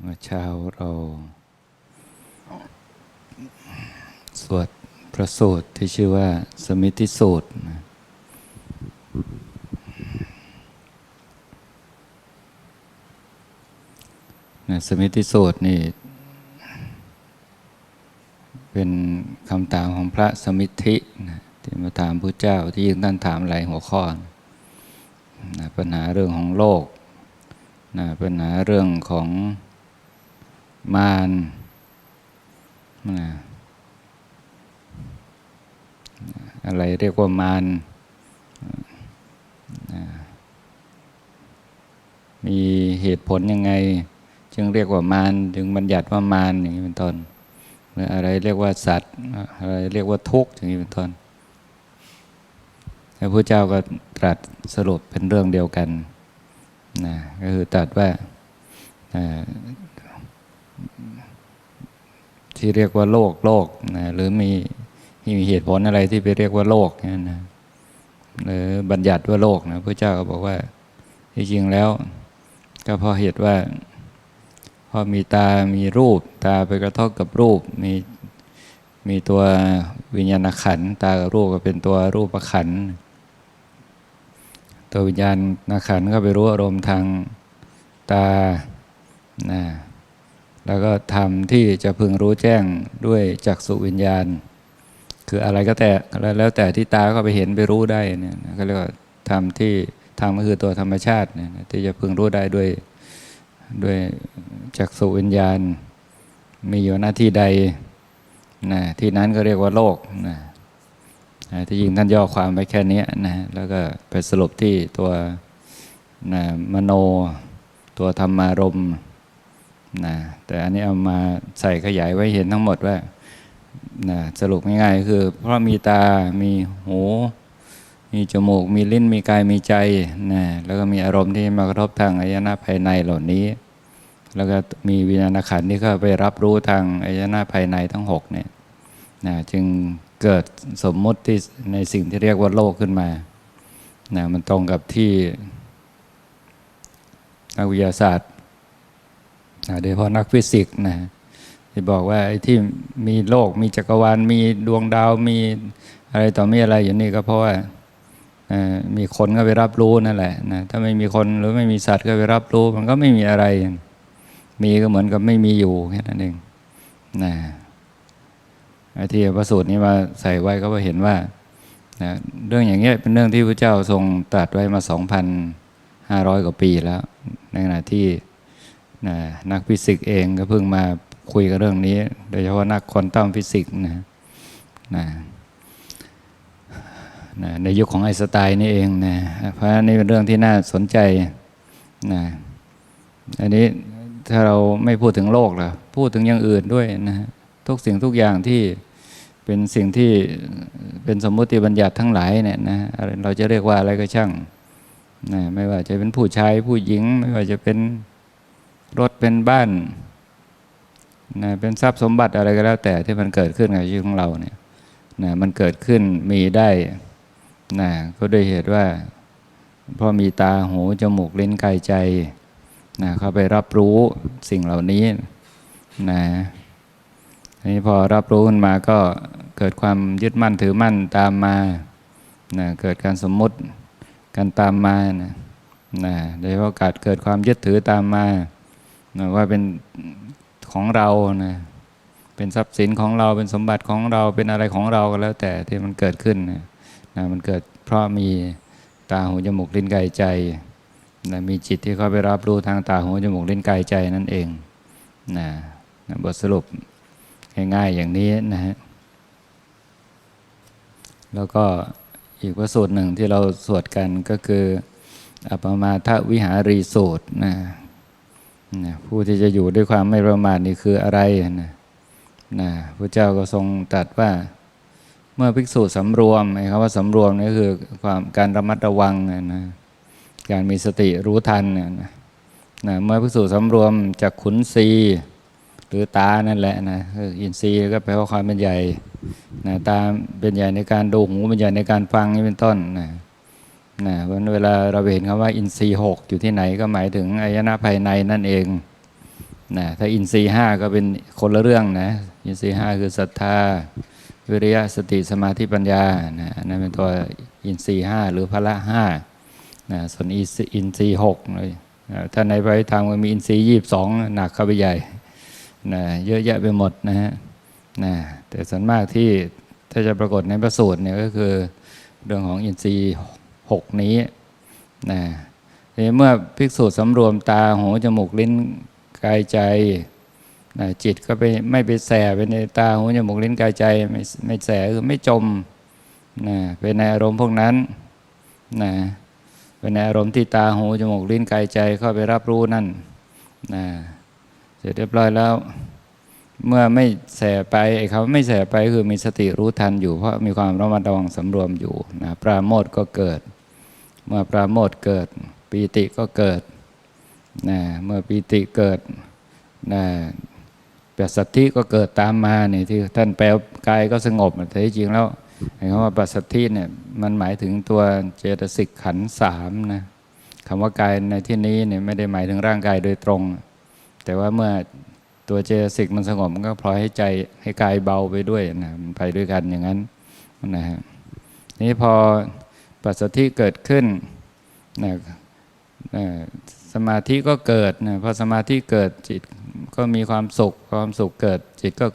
เมื่อเช้าเราสวดพระสูตรที่ชื่อว่าสมิติสูตรนะนะสมิติสูตรนี่ เป็นคำถามของพระสมิธินะที่มาถามพระเจ้าที่ยิ่งท่านถามหลายหัวข้อนะปัญหาเรื่องของโลกนะปัญหาเรื่องของ มารนอะไรเรียกว่ามารนมีเหตุผลยังไง จึงเรียกว่ามารจึงบัญญัติว่ามารอย่างนี้เป็นต้นหรืออะไรเรียกว่าสัตว์อะไรเรียกว่าทุกข์อย่างนี้เป็นต้นพระพุทธเจ้าก็ตรัสสรุปเป็นเรื่องเดียวกันนะก็คือตรัสว่า ที่เรียกว่าโลกโลกนะหรือมีมีเหตุผลอะไรที่ไปเรียกว่าโลกนั่นะหรือบัญญัติว่าโลกนะพระเจ้าก็บอกว่าที่จริงแล้ว ก็เพราะเหตุว่าพอมีตามีรูป ตาไปกระทบกับรูป มีมีตัววิญญาณขันตากับรูปก็เป็นตัวรูปขันตัววิญญาณขันก็ไปรู้อารมณ์ทางตานะ แล้วก็ทำที่จะพึงรู้แจ้งด้วยจักษุวิญญาณ คืออะไรก็แต่แล้วแต่ที่ตาก็ไปเห็นไปรู้ได้เนี่ยก็เรียกว่าทำที่ทำก็คือตัวธรรมชาติเนี่ยที่จะพึงรู้ได้ด้วยด้วยจักษุวิญญาณ มีอยู่หน้าที่ใดนะที่นั้นก็เรียกว่าโลกนะที่ยิงท่านย่อความไปแค่นี้นะแล้วก็ไปสรุปที่ตัวนะมโน ตัวธรรมารมณ์ นะแต่อันนี้เอามาใส่ขยายไว้เห็นทั้งหมดว่านะสรุปง่ายๆคือ เพราะมีตา มีหู มีจมูก มีลิ้น มีกาย มีใจนะแล้วก็มีอารมณ์ที่มากระทบทางอายนะภายในเหล่านี้ แล้วก็มีวิญญาณขันธ์ที่เข้าไปรับรู้ทางอายนะภายในทั้งหกเนี่ยนะจึงเกิดสมมุติที่ในสิ่งที่เรียกว่าโลกขึ้นมานะมันตรงกับที่นักวิทยาศาสตร์ โดยเฉพาะนักฟิสิกส์นะที่บอกว่าไอ้ที่มีโลกมีจักรวาลมีดวงดาวมีอะไรต่อมีอะไรอยู่นี่ก็เพราะว่ามีคนก็ไปรับรู้นั่นแหละนะถ้าไม่มีคนหรือไม่มีสัตว์ก็ไปรับรู้ มันก็ไม่มีอะไร มีก็เหมือนกับไม่มีอยู่แค่นั้นเองนะไอ้ที่พระสูตรนี้มาใส่ไว้ก็เห็นว่านะเรื่องอย่างเงี้ยเป็นเรื่องที่พระเจ้าทรงตรัสไว้มา 2,500 กว่าปีแล้ว ในขณะที่ นะนักฟิสิกส์เองก็เพิ่งมาคุยกับเรื่องนี้ โดยเฉพาะนักควอนตัมฟิสิกส์นะนะนะในยุคของไอน์สไตน์นี่เองนะเพราะนี่เป็นเรื่องที่น่าสนใจนะอันนี้ถ้าเราไม่พูดถึงโลกล่ะพูดถึงอย่างอื่นด้วยนะทุกสิ่งทุกอย่างที่เป็นสิ่งที่เป็นสมมติบัญญัติทั้งหลายเนี่ยนะเราจะเรียกว่าอะไรก็ช่างนะไม่ว่าจะเป็นผู้ชายผู้หญิง ไม่ว่าจะเป็น รถเป็นบ้านนะเป็นทรัพย์สมบัติอะไรก็แล้วแต่ที่มันเกิดขึ้นกับชีวิตของเราเนี่ยนะมันเกิดขึ้นมีได้นะก็ด้วยเหตุว่าเพราะมีตาหูจมูกลิ้นกายใจนะเข้าไปรับรู้สิ่งเหล่านี้นะทีนี้พอรับรู้ขึ้นมาก็เกิดความยึดมั่นถือมั่นตามมานะเกิดการสมมุติการตามมานะนะโดยเฉพาะการเกิดความยึดถือตามมา นะว่าเป็นของเรานะเป็นทรัพย์สินของเราเป็นสมบัติของเราเป็นอะไรของเราก็แล้ว แต่ที่มันเกิดขึ้นนะนะมันเกิดเพราะมีตาหูจมูกลิ้นกายใจนะมีจิตที่เข้าไปรับรู้ทางตาหูจมูกลิ้นกายใจนั่นเองนะนะบทสรุปง่ายๆอย่างนี้นะฮะแล้วก็อีกพระสูตรหนึ่งที่เราสวดกันก็คืออัปมาทวิหารีสูตรนะ นะผู้ที่จะอยู่ด้วยความไม่ประมาทนี่คืออะไรนะนะพระเจ้าก็ทรงตรัสว่า เมื่อภิกษุสำรวมไอ้คำว่าสำรวมนี่คือความการระมัดระวังนะการมีสติรู้ทันนะนะเมื่อภิกษุสำรวมจากขุนศีหรือตานั่นแหละนะอินทรีย์ก็แปลว่าความเป็นใหญ่นะตาเป็นใหญ่ในการดูหูเป็นใหญ่ในการฟังนี่เป็นต้นนะ นะวันเวลาเราเห็นคำว่าอินทรีย์หกอยู่ที่ไหนก็หมายถึงอายนะภายในนั่นเองนะถ้าอินทรีย์ห้าก็เป็นคนละเรื่องนะอินทรีย์ห้าคือศรัทธา วิริยะสติสมาธิปัญญานะอันนั้นเป็นตัวอินทรีย์ห้าหรือพละห้านะส่วนอินทรีย์หกเลยนะถ้าในพระธรรมก็มีอินทรีย์ยี่สิบสองหนักเข้าไปใหญ่นะเยอะแยะไปหมดนะฮะนะแต่ส่วนมากที่ถ้าจะปรากฏในพระสูตรเนี่ยก็คือเรื่องของอินทรีย์ หกนี้นะเมื่อภิกษุสำรวมตาหูจมูกลิ้นกายใจนะจิตก็ไปไม่ไปแสไปในตาหูจมูกลิ้นกายใจไม่ไม่แสคือไม่จมนะไปในอารมณ์พวกนั้นนะไปในอารมณ์ที่ตาหูจมูกลิ้นกายใจเข้าไปรับรู้นั่นนะเสร็จเรียบร้อยแล้ว เมื่อไม่แสไปไอ้เขาไม่แสไปคือมีสติรู้ทันอยู่เพราะมีความระมัดระวังสำรวมอยู่นะปราโมทก็เกิด เมื่อปราโมทเกิดปีติก็เกิดนะเมื่อปีติเกิดนะปัสสัทธิก็เกิดตามมาเนี่ยที่ท่านแปลกายก็สงบแต่ที่จริงแล้วคำว่าปัสสัทธิเนี่ยมันหมายถึงตัวเจตสิกขันสามนะคำว่ากายในที่นี้เนี่ยไม่ได้หมายถึงร่างกายโดยตรง แต่ว่าเมื่อตัวเจตสิกมันสงบมันก็พลอยให้ใจให้กายเบาไปด้วยนะมันไปด้วยกันอย่างนั้นนะฮะนี่พอ ปัสสัทธิเกิดขึ้นนะนะสมาธิก็เกิดนะพอสมาธิเกิดจิตก็มีความสุขความสุขเกิดจิตก็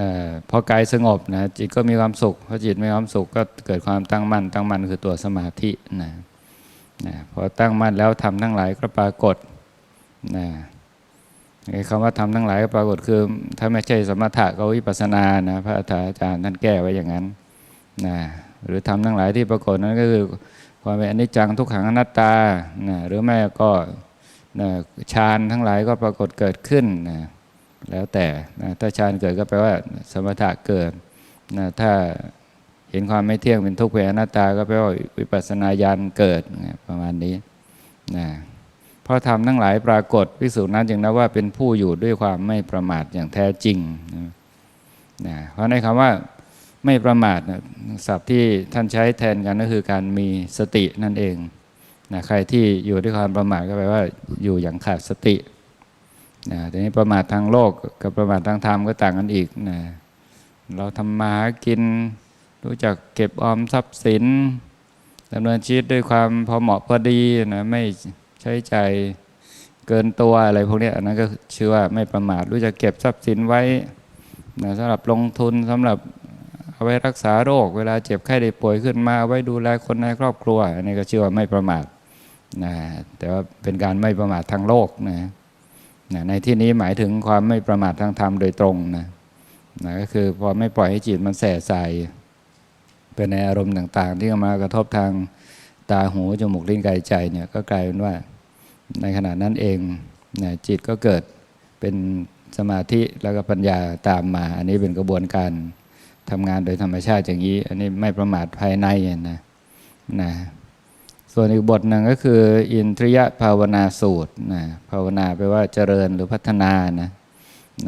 นะพอกายสงบนะจิตก็มีความสุขพอจิตมีความสุขก็เกิดความตั้งมั่น ตั้งมั่นคือตัวสมาธินะนะพอตั้งมั่นแล้วทำทั้งหลายก็ปรากฏนะคำว่าทำทั้งหลายก็ปรากฏคือ ถ้าไม่ใช่สมถะก็วิปัสสนานะพระอาจารย์ท่านแก้ไว้อย่างนั้นนะ หรือทำทั้งหลายที่ปรากฏนั้นก็คือความเป็นอนิจจังทุกขังอนัตตานะหรือไม่ก็นะฌานทั้งหลายก็ปรากฏเกิดขึ้นนะแล้วแต่นะถ้าฌานเกิดก็แปลว่าสมถะเกิดนะถ้าเห็นความไม่เที่ยงเป็นทุกข์เป็นอนัตตา ก็แปลว่าวิปัสสนาญาณเกิดนะประมาณนี้นะเพราะทำทั้งหลายปรากฏพิสูจน์นั้นจึงนับว่าเป็นผู้อยู่ด้วยความไม่ประมาทอย่างแท้จริงนะนะเพราะในคำว่า ไม่ประมาทนะศัพท์ที่ท่านใช้แทนกันก็คือการมีสตินั่นเองนะใครที่อยู่ด้วยความประมาทก็แปลว่าอยู่อย่างขาดสตินะทีนี้ประมาททางโลกกับประมาททางธรรมก็ต่างกันอีกนะเราทำมาหากิน รู้จักเก็บออมทรัพย์สินดำเนินชีวิตด้วยความพอเหมาะพอดีนะไม่ใช้ใจเกินตัวอะไรพวกนี้อันนั้นก็ชื่อว่าไม่ประมาทรู้จักเก็บทรัพย์สินไว้นะสำหรับลงทุนสำหรับ เอาไว้รักษาโรค เวลาเจ็บไข้ได้ป่วยขึ้นมาไว้ดูแลคนในครอบครัวอันนี้ก็ชื่อว่าไม่ประมาทนะแต่ว่าเป็นการไม่ประมาททางโลกนะนะในที่นี้หมายถึงความไม่ประมาททางธรรมโดยตรงนะนะก็คือพอไม่ปล่อยให้จิตมันแส่ใส่ไปในอารมณ์ต่าง ๆ ที่มากระทบทางตาหูจมูกลิ้นกายใจเนี่ยก็กลายเป็นว่าในขณะนั้นเองนะจิตก็เกิดเป็นสมาธิแล้วก็ปัญญาตามมา อันนี้เป็นกระบวนการ ทำงานโดยธรรมชาติอย่างนี้ อันนี้ไม่ประมาทภายในนะนะ ส่วนอีกบทหนึ่งก็คือ อินทริยภาวนาสูตรนะภาวนาแปลว่าเจริญหรือพัฒนานะ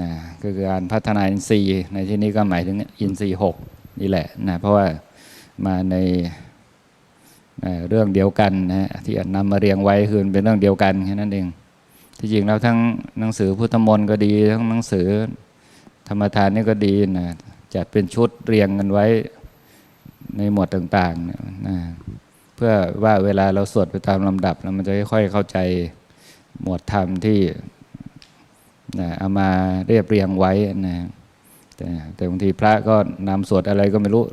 นะก็คือการพัฒนาอินทรีย์ในที่นี้ก็หมายถึงอินทรีย์หกนี่แหละนะเพราะว่ามาในนเรื่องเดียวกันนะที่นำมาเรียงไว้คือเป็นเรื่องเดียวกันแค่นั้นเอง ที่จริงแล้วทั้งหนังสือพุทธมนต์ก็ดี ทั้งหนังสือธรรมทานนี่ก็ดีนะ จัดเป็นชุดเรียงกันไว้ในหมวดต่างๆนะเพื่อว่าเวลาเราสวดไปตามลำดับแล้วมันจะค่อยๆเข้าใจหมวดธรรมที่นะเอามาเรียบเรียงไว้นะแต่แต่บางทีพระก็นำสวดอะไรก็ไม่รู้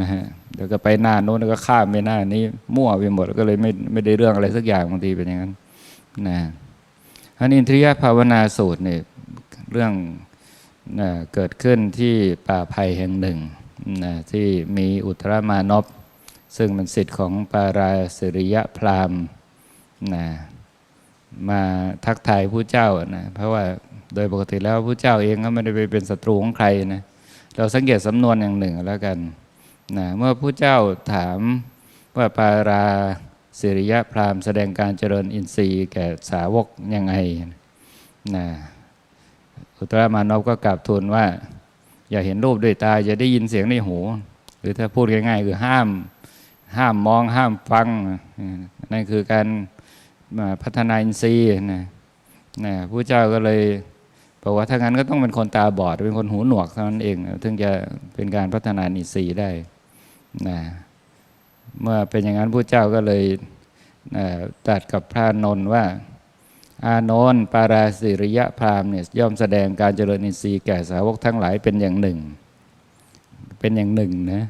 นะฮะเดี๋ยวก็ไปหน้าโน้นแล้วก็ข้ามไปหน้านี้ มั่วไปหมดก็เลยไม่ไม่ได้เรื่องอะไรสักอย่างบางทีเป็นอย่างนั้นนะอันอินทรียภาวนาสูตรเนี่ยเรื่อง เกิดขึ้นที่ป่าภัยแห่งหนึ่งนะที่มีอุตรมานพซึ่งเป็นสิทธิ์ของปาราสิริยพรามนะมาทักทายผู้เจ้านะเพราะว่าโดยปกติแล้วผู้เจ้าเองก็ไม่ได้ไปเป็นศัตรูของใครนะเราสังเกตสำนวนอย่างหนึ่งแล้วกันนะเมื่อผู้เจ้าถามว่าปาราสิริยพรามแสดงการเจริญอินทรีย์แก่สาวกยังไงนะ อุตรามานพก็กราบทูลว่า อย่าเห็นรูปด้วยตาอย่าได้ยินเสียงในหู หรือถ้าพูดง่ายๆคือห้าม ห้ามมองห้ามฟังนั่นคือการพัฒนาอินทรีย์นะนะผู้เจ้าก็เลยบอกว่าถ้างั้นก็ต้องเป็นคนตาบอด เป็นคนหูหนวกเท่านั้นเองถึงจะเป็นการพัฒนาอินทรีย์ได้นะเมื่อเป็นอย่างนั้นผู้เจ้าก็เลยนะตัดกับพระนนท์ว่า อานนท์ปาราสิริยะพรามเนี่ยย่อมแสดงการเจริญอินทรีย์แก่สาวกทั้งหลายเป็นอย่างหนึ่ง เป็นอย่างหนึ่งนะ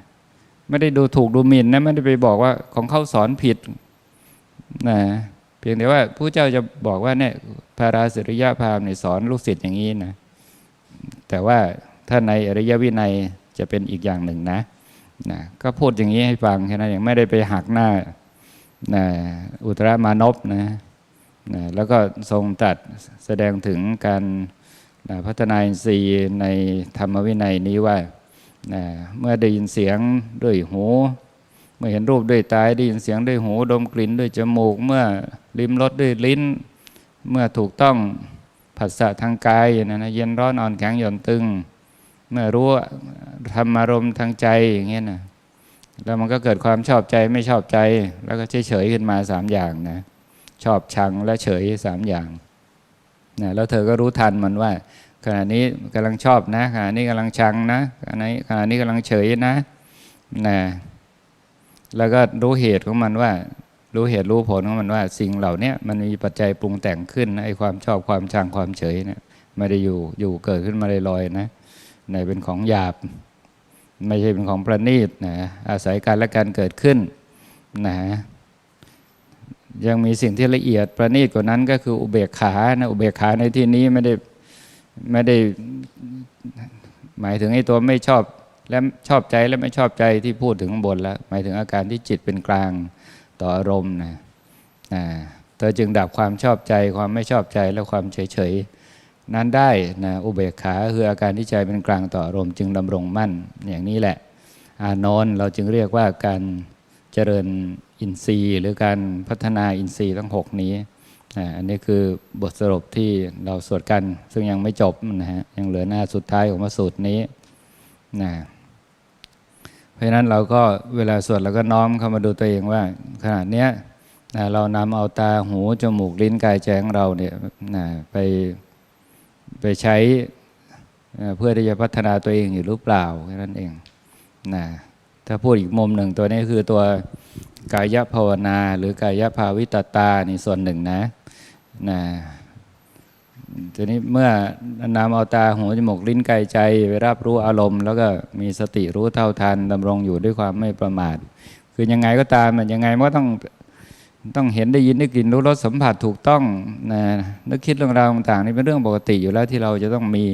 ไม่ได้ดูถูกดูหมิ่นนะไม่ได้ไปบอกว่าของเขาสอนผิดนะเพียงแต่ว่าผู้เจ้าจะบอกว่าเนี่ยพาราสิริยะพรามเนี่ยสอนลูกศิษย์อย่างนี้นะแต่ว่าถ้าในอริยวินัยจะเป็นอีกอย่างหนึ่งนะนะก็พูดอย่างนี้ให้ฟังแค่นั้นเองไม่ได้ไปหักหน้านะอุตรามานพนะ นะแล้วก็ทรงตัดแสดงถึงการนะพัฒนาอินทรีย์ในธรรมวินัยนี้ว่านะเมื่อได้ยินเสียงด้วยหู เมื่อเห็นรูปด้วยตาได้ยินเสียงด้วยหู ดมกลิ่นด้วยจมูก เมื่อลิ้มรสด้วยลิ้น เมื่อถูกต้องผัสสะทางกายนะนะเย็นร้อนอ่อนแข็งหย่อนตึง เมื่อรู้ธรรมารมณ์ทางใจอย่างเงี้ยนะแล้วมันก็เกิดความชอบใจไม่ชอบใจ แล้วก็เฉยเฉยขึ้นมาสามอย่างนะ ชอบชังและเฉยสามอย่างนะแล้วเธอก็รู้ทันมันว่า ขณะนี้กำลังชอบนะขณะนี้กำลังชังนะขณะนี้ขณะนี้กำลังเฉยนะนะแล้วก็รู้เหตุของมันว่า รู้เหตุรู้ผลของมันว่า สิ่งเหล่านี้มันมีปัจจัยปรุงแต่งขึ้นนะไอ้ความชอบความชังความเฉยเนะี่ยไม่ได้อยู่อยู่เกิดขึ้นมาลอยๆนะในเป็นของหยาบ ไม่ใช่เป็นของประณีตนะอาศัยการและการเกิดขึ้นนะ ยังมีสิ่งที่ละเอียดประณีตกว่านั้นก็คืออุเบกขานะอุเบกขาในที่นี้ไม่ได้ไม่ได้หมายถึงไอ้ตัวไม่ชอบและชอบใจและไม่ชอบใจที่พูดถึงข้างบนแล้วหมายถึงอาการที่จิตเป็นกลางต่ออารมณ์นะนะเธอจึงดับความชอบใจความไม่ชอบใจและความเฉยเฉยๆนั้นได้นะอุเบกขาคืออาการที่ใจเป็นกลางต่ออารมณ์จึงดำรงมั่นอย่างนี้แหละ อานนท์เราจึงเรียกว่าการเจริญ อินทรีย์หรือการพัฒนาอินทรีย์ทั้งหกนี้อันนี้คือบทสรุปที่เราสวดกัน ซึ่งยังไม่จบนะฮะยังเหลือหน้าสุดท้ายของพระสูตรนี้นะเพราะฉะนั้นเราก็เวลาสวดเราก็น้อมเข้ามาดูตัวเองว่าขณะเนี้ยนะเรานำเอาตาหู จมูก ลิ้นกายใจของเราเนี่ยนะไปไปใช้เอ่อเพื่อที่จะพัฒนาตัวเองอยู่หรือเปล่าแค่นั้นเองนะถ้าพูดอีกมุมหนึ่งตัวนี้คือตัว กายภาวนา หรือกายภาวิตตานี่ส่วนหนึ่งนะนะทีนี้เมื่อนำเอาตาหูจมูกลิ้นกายใจไปรับรู้อารมณ์ แล้วก็มีสติรู้เท่าทันดำรงอยู่ด้วยความไม่ประมาท คือยังไงก็ตามมันยังไงมันก็ต้องต้องเห็นได้ยินได้กลิ่นรู้รสสัมผัสถูกต้องนะนึกคิดเรื่องราวต่างๆนี่เป็นเรื่องปกติอยู่แล้วที่เราจะต้องมี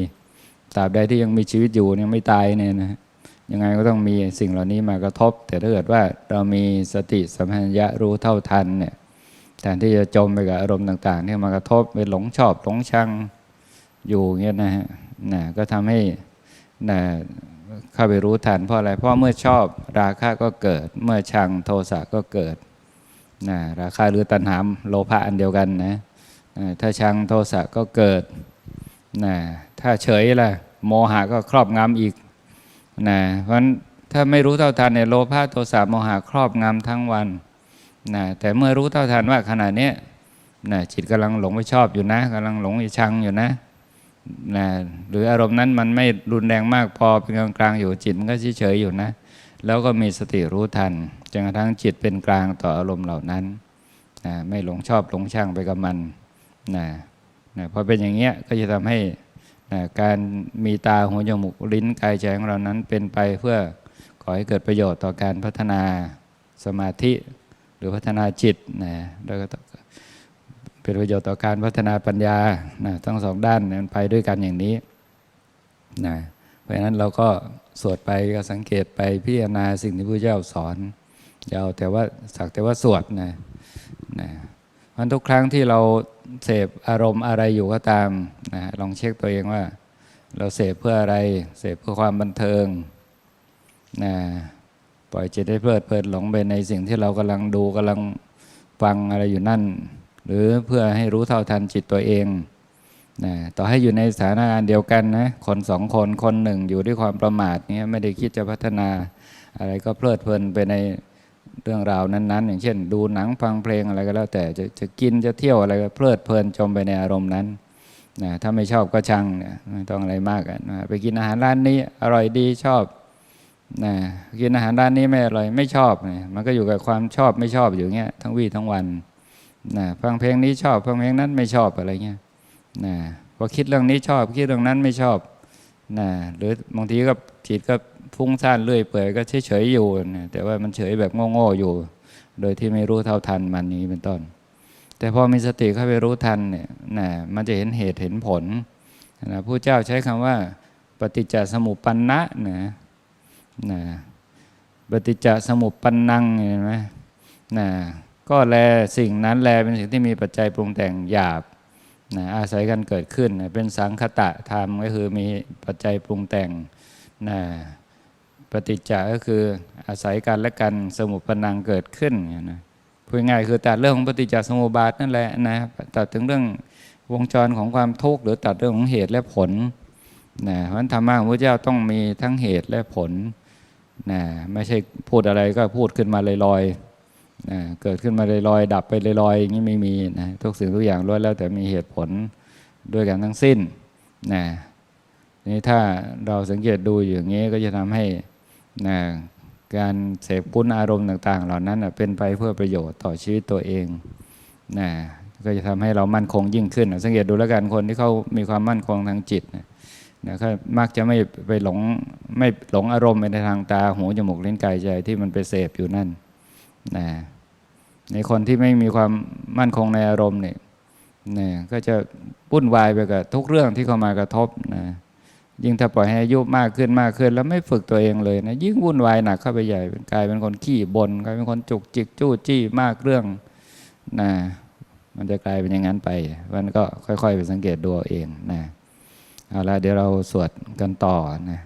ตราบใดที่ยังมีชีวิตอยู่ยังไม่ตายเนี่ยนะ ยังไงก็ต้องมีสิ่งเหล่านี้มากระทบ แต่ถ้าเกิดว่าเรามีสติสัมปชัญญะรู้เท่าทันเนี่ยแทนที่จะจมไปกับอารมณ์ต่างๆที่มากระทบไปหลงชอบหลงชังอยู่เงี้ยนะฮะนะก็ทำให้นะเข้าไปรู้ทันเพราะอะไร เพราะเมื่อชอบราคะก็เกิด เมื่อชังโทสะก็เกิดนะราคะหรือตัณหาโลภะอันเดียวกันนะนะถ้าชังโทสะก็เกิดนะถ้าเฉยล่ะโมหะก็ครอบงำอีก นะเพราะถ้าไม่รู้เท่าทันเนี่ยโลภะโทสะโมหะครอบงำทั้งวันนะแต่เมื่อรู้เท่าทันว่าขณะเนี้ยนะจิตกำลังหลงไปชอบอยู่นะกำลังหลงไปชังอยู่นะนะหรืออารมณ์นั้นมันไม่รุนแรงมากพอเป็นกลางกลางๆอยู่จิตมันก็เฉยๆอยู่นะ แล้วก็มีสติรู้ทันจนกระทั่งจิตเป็นกลางต่ออารมณ์เหล่านั้นนะไม่หลงชอบหลงชังไปกับมันนะนะพอเป็นอย่างเงี้ยก็จะทำให้ การมีตาหูจมูกลิ้นกายใจของเรานั้นเป็นไปเพื่อขอให้เกิดประโยชน์ต่อการพัฒนาสมาธิหรือพัฒนาจิตนะแล้วก็เป็นประโยชน์ต่อการพัฒนาปัญญานะทั้งสองด้านมันไปด้วยกันอย่างนี้นะเพราะฉะนั้นเราก็สวดไปก็สังเกตไปพิจารณาสิ่งที่พระเจ้าสอนอย่าเอาแต่ว่าสักแต่ว่าสวดนะนะมันทุกครั้งที่เรา เสพอารมณ์อะไรอยู่ก็ตามนะลองเช็คตัวเองว่า เราเสพเพื่ออะไร เสพเพื่อความบันเทิงนะปล่อยจิตให้เพลิดเพลินหลงไปในสิ่งที่เรากำลังดูกำลังฟังอะไรอยู่นั่น หรือเพื่อให้รู้เท่าทันจิตตัวเองนะต่อให้อยู่ในสถานการณ์เดียวกันนะคนสองคนคนหนึ่งอยู่ด้วยความประมาทเนี้ยไม่ได้คิดจะพัฒนาอะไรก็เพลิดเพลินไปใน เรื่องราวนั้นๆ อย่างเช่น ดูหนังฟังเพลงอะไรก็แล้ว แต่จะจะกินจะเที่ยวอะไรก็เพลิดเพลินจมไปในอารมณ์นั้นนะถ้าไม่ชอบก็ชังเนี่ยไม่ต้องอะไรมากอะนะไปกินอาหารร้านนี้อร่อยดีชอบนะกินอาหารร้านนี้ไม่อร่อยไม่ชอบเนี่ยมันก็อยู่กับความชอบไม่ชอบอยู่เงี้ยทั้งวี่ทั้งวันนะฟังเพลงนี้ชอบฟังเพลงนั้นไม่ชอบอะไรเงี้ยนะพอคิดเรื่องนี้ชอบคิดเรื่องนั้นไม่ชอบนะหรือบางทีก็จิตก็ ฟุ้งซ่านเรื่อยเปื่อยก็เฉยๆอยู่นะแต่ว่ามันเฉยแบบโง่ๆอยู่ โดยที่ไม่รู้เท่าทันมันนี้เป็นต้น แต่พอมีสติเข้าไปรู้ทันเนี่ยนะมันจะเห็นเหตุเห็นผลนะผู้เจ้าใช้คำว่า ปฏิจจสมุปปันนะนะนะปฏิจจสมุปปันนังเห็นไหมนะก็แลสิ่งนั้นแลเป็นสิ่งที่มีปัจจัยปรุงแต่งหยาบนะอาศัยกันเกิดขึ้นนะเป็นสังคตะธรรมก็คือมีปัจจัยปรุงแต่งนะ ปฏิจจาก็คืออาศัยกันและกันสมุปปนังเกิดขึ้นนะพูดง่ายคือตัดเรื่องของปฏิจจสมุปบาทนั่นแหละนะตัดถึงเรื่องวงจรของความทุกข์หรือตัดเรื่องของเหตุและผลนะเพราะฉะนั้นธรรมะของพระเจ้าต้องมีทั้งเหตุและผลนะไม่ใช่พูดอะไรก็พูดขึ้นมาลอยๆนะเกิดขึ้นมาลอยๆดับไปลอยๆอย่างนี้ไม่มีนะทุกสิ่งทุกอย่างล้วนแล้วแต่มีเหตุผลด้วยกันทั้งสิ้นนะนี่ถ้าเราสังเกตดูอย่างนี้ก็จะทำให้ นะการเสพปุ้นอารมณ์ต่าง ๆ เหล่านั้นเป็นไปเพื่อประโยชน์ต่อชีวิตตัวเองนะก็จะทำให้เรามั่นคงยิ่งขึ้น สังเกตดูแล้วกันคนที่เขามีความมั่นคงทางจิตนะนะเขามักจะไม่ไปหลงไม่หลงอารมณ์ไปในทางตาหูจมูกลิ้นกายใจที่มันไปเสพอยู่นั่นนะในคนที่ไม่มีความมั่นคงในอารมณ์เนี่ยนะก็จะวุ่นวายไปกับทุกเรื่องที่เข้ามากระทบนะ ยิ่งถ้าปล่อยให้อายุมากขึ้นมากขึ้น แล้วไม่ฝึกตัวเองเลยนะยิ่งวุ่นวายหนักเข้าไปใหญ่เป็นกลายเป็นคนขี้บน่นกลายเป็นคนจุกจิกจู้จี้มากเรื่องนะมันจะกลายเป็นอย่างนั้นไป มันก็ค่อยๆ ไปสังเกตดูเอาเองนะเอาละเดี๋ยวเราสวดกันต่อนะ